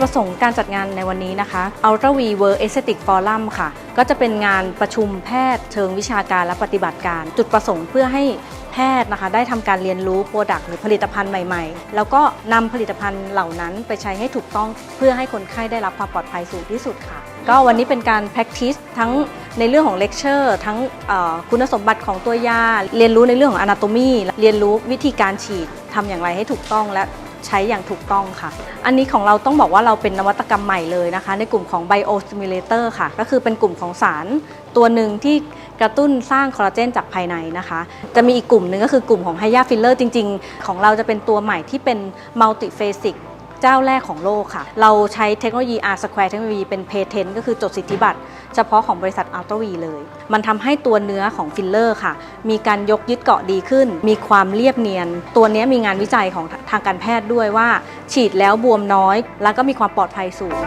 ประสงค์การจัดงานในวันนี้นะคะ Ultra V World Aesthetic Forum ค่ะ ก็จะเป็นงานประชุมแพทย์เชิงวิชาการและปฏิบัติการ จุดประสงค์เพื่อให้แพทย์นะคะได้ทำการเรียนรู้โปรดักต์หรือผลิตภัณฑ์ใหม่ๆ แล้วก็นำผลิตภัณฑ์เหล่านั้นไปใช้ให้ถูกต้องเพื่อให้คนไข้ได้รับความปลอดภัยสูงที่สุดค่ะ ก็วันนี้เป็นการ practice ทั้งในเรื่องของเลคเชอร์ทั้งคุณสมบัติของตัวยา เรียนรู้ในเรื่องของ anatomy เรียนรู้วิธีการฉีดทำอย่างไรให้ถูกต้องและ ใช้อย่างถูกต้องค่ะ อันนี้ของเราต้องบอกว่าเราเป็นนวัตกรรมใหม่เลยนะคะ ในกลุ่มของ biostimulator ค่ะ ก็คือเป็นกลุ่มของสารตัวหนึ่งที่กระตุ้นสร้างคอลลาเจนจากภายในนะคะ จะมีอีกกลุ่มหนึ่งก็คือกลุ่มของไฮยาฟิลเลอร์จริง ๆ ของเราจะเป็นตัวใหม่ที่เป็นมัลติเฟสิก เจ้าแรกของโลกค่ะ เราใช้เทคโนโลยี R Square เทคโนโลยีเป็นเพเทนต์ก็คือจดสิทธิบัตร เฉพาะของบริษัทอัลตวีเลย มันทำให้ตัวเนื้อของฟิลเลอร์ค่ะ มีการยกยึดเกาะดีขึ้น มีความเรียบเนียน ตัวนี้มีงานวิจัยของทางการแพทย์ด้วยว่า ฉีดแล้วบวมน้อย แล้วก็มีความปลอดภัยสูง